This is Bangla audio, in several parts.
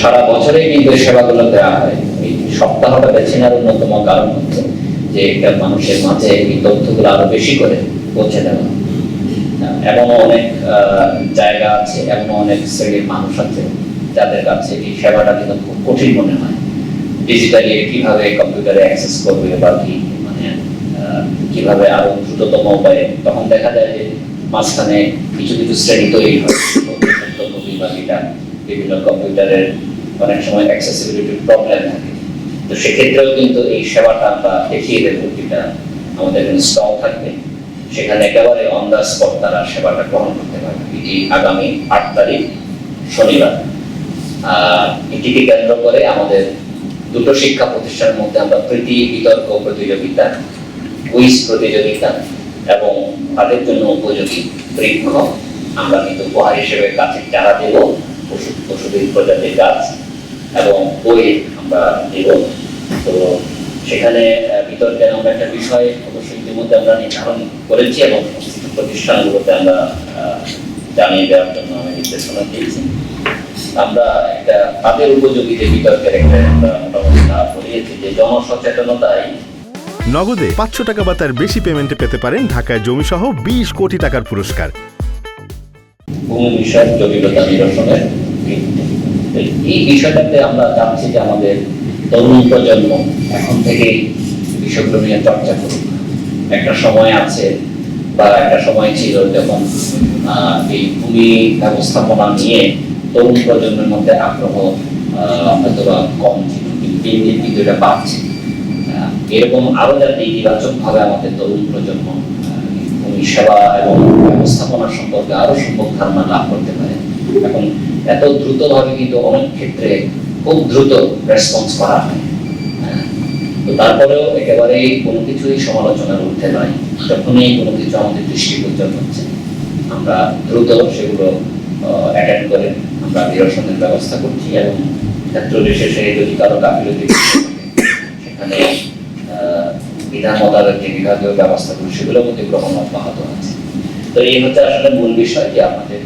সারা বছরে কিন্তু সেবাগুলো দেওয়া হয়। এই সপ্তাহটা বেছে নেওয়ার অন্যতম কারণ হচ্ছে যে একটা মানুষের মাঝে এই তথ্যগুলো আরও বেশি করে পৌঁছে দেওয়া। এমনও অনেক জায়গা আছে, এমনও অনেক শ্রেণির মানুষ আছে যাদের কাছে এই সেবাটা কিন্তু খুব কঠিন মনে হয়। ডিজিটালি কীভাবে কম্পিউটারে অ্যাক্সেস করবে বা কি মানে কীভাবে আরও দ্রুততম উপায়ে, তখন দেখা যায় যে মাঝখানে কিছু কিছু শ্রেণি তৈরি হয়। ফটোকপি বা এটা বিভিন্ন কম্পিউটারের অনেক সময় অ্যাক্সেসিবিলিটির প্রবলেম থাকে। তো সেক্ষেত্রেও কিন্তু এই সেবাটা আমরা দেখিয়ে দেবো যেটা আমাদের এখানে স্টল থাকবে। সেখানে একেবারে অন দ্য স্পট তারা সেবাটা গ্রহণ করতে পারবে। এই আগামী আট তারিখ, শনিবার। এটিকে কেন্দ্র করে আমাদের দুটো শিক্ষা প্রতিষ্ঠানের মধ্যে আমরা প্রীতি, বিতর্ক প্রতিযোগিতা, কুইজ প্রতিযোগিতা এবং তাদের জন্য উপযোগী বৃক্ষ আমরা কিন্তু উপহার হিসেবে গাছের চারা দেব। ওষুধ ওষুধের প্রজাতির গাছ এবং বই আমরা দেব তো সেখানে আহ, বিতর্কের আমরা একটা বিষয় অবশ্যই ইতিমধ্যে আমরা নির্ধারণ করেছি এবং প্রতিষ্ঠানগুলোতে আমরা জানিয়ে দেওয়ার জন্য আমি নির্দেশনা দিয়েছি। আমরা একটা তাদের উপযোগী যে বিতর্কের একটা আমরা মোটামুটি ধাপ করিয়েছি যে জনসচেতনতাই নগদে পাঁচশো টাকা বা তার বেশি পেমেন্টে পেতে পারেন ঢাকায় জমি সহ বিশ কোটি টাকার পুরস্কার। ভূমি বিষয়ক জটিলতা নিরসনের এই বিষয়টাতে আমরা চাচ্ছি যে আমাদের তরুণ প্রজন্ম এখন থেকেই বিষয়গুলো নিয়ে চর্চা করুক। একটা সময় আছে বা একটা সময় ছিল যখন এই ভূমি ব্যবস্থাপনা নিয়ে তরুণ প্রজন্মের মধ্যে আগ্রহ হয়তোবা কম ছিল, কিন্তু দিন দিন কিন্তু এটা বাড়ছে। এরকম আরও যাতে ইতিবাচক ভাবে আমাদের তরুণ প্রজন্ম ভূমি সেবা এবং ব্যবস্থাপনা সম্পর্কে আরও সম্পর্ক ধারণা লাভ করতে পারে। এখন এত দ্রুত ভাবে কিন্তু অনেক ক্ষেত্রে খুব দ্রুত রেসপন্স করা হয়। হ্যাঁ। তো তারপরেও কোনো কিছুই সমালোচনার ঊর্ধ্বে নয়। যখনই কোনো কিছু আমাদের দৃষ্টিগোচর হচ্ছে, আমরা দ্রুত সেগুলো অ্যাটেন্ড করে আমরা নিরসনের ব্যবস্থা করছি এবং ক্ষেত্র বিশেষে যদি কারও গাফিলতি সেখানে বিধান মোতাবেক যে বিভাগীয় ব্যবস্থাগুলো সেগুলোর মধ্যে গ্রহণ অব্যাহত আছে। তো এই হচ্ছে আসলে মূল বিষয় যে আমাদের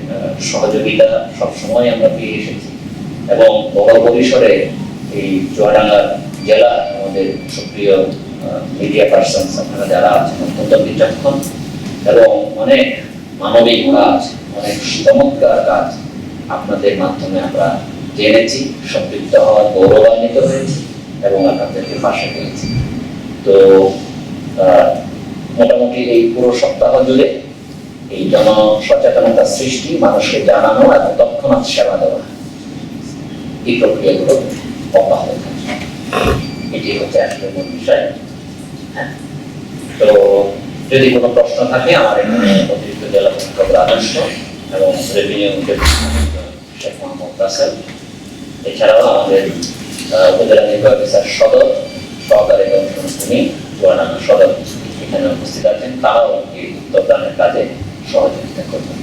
সহযোগিতা সবসময় আমরা পেয়ে এসেছি। এবং বড় পরিসরে এই চুয়াডাঙ্গার জেলা আমাদের সক্রিয় মিডিয়া পার্সন আপনারা যারা আছেন, অত্যন্ত বিচক্ষণ এবং অনেক মানবিক কাজ, অনেক চমৎকার কাজ আপনাদের মাধ্যমে আমরা জেনেছি, সম্পৃক্ত হওয়ার গৌরবান্বিত হয়েছি এবং আপনাদেরকে পাশে পেয়েছি। তো মোটামুটি এই পুরো সপ্তাহ জুড়ে এই জন সচেতনতা সৃষ্টি মানুষকে জানানো এবং তৎক্ষণাৎ সেবা দেওয়া। এই প্রক্রিয়াগুলো অব্যাহত এটি হচ্ছে আসলে মূল বিষয়। হ্যাঁ? তো যদি কোনো প্রশ্ন থাকে, আমার এখানে অতিরিক্ত জেলা প্রশাসক আদর্শ এবং রেভিনিউ শেখ মোহাম্মদ রাসেল। এছাড়াও আমাদের উপজেলা নির্বাহী অফিসার সদর, সহকারী কমিশন ভূমি সদর এখানে উপস্থিত আছেন। তারাও এই উত্তরদানের কাজে সহযোগিতা করবেন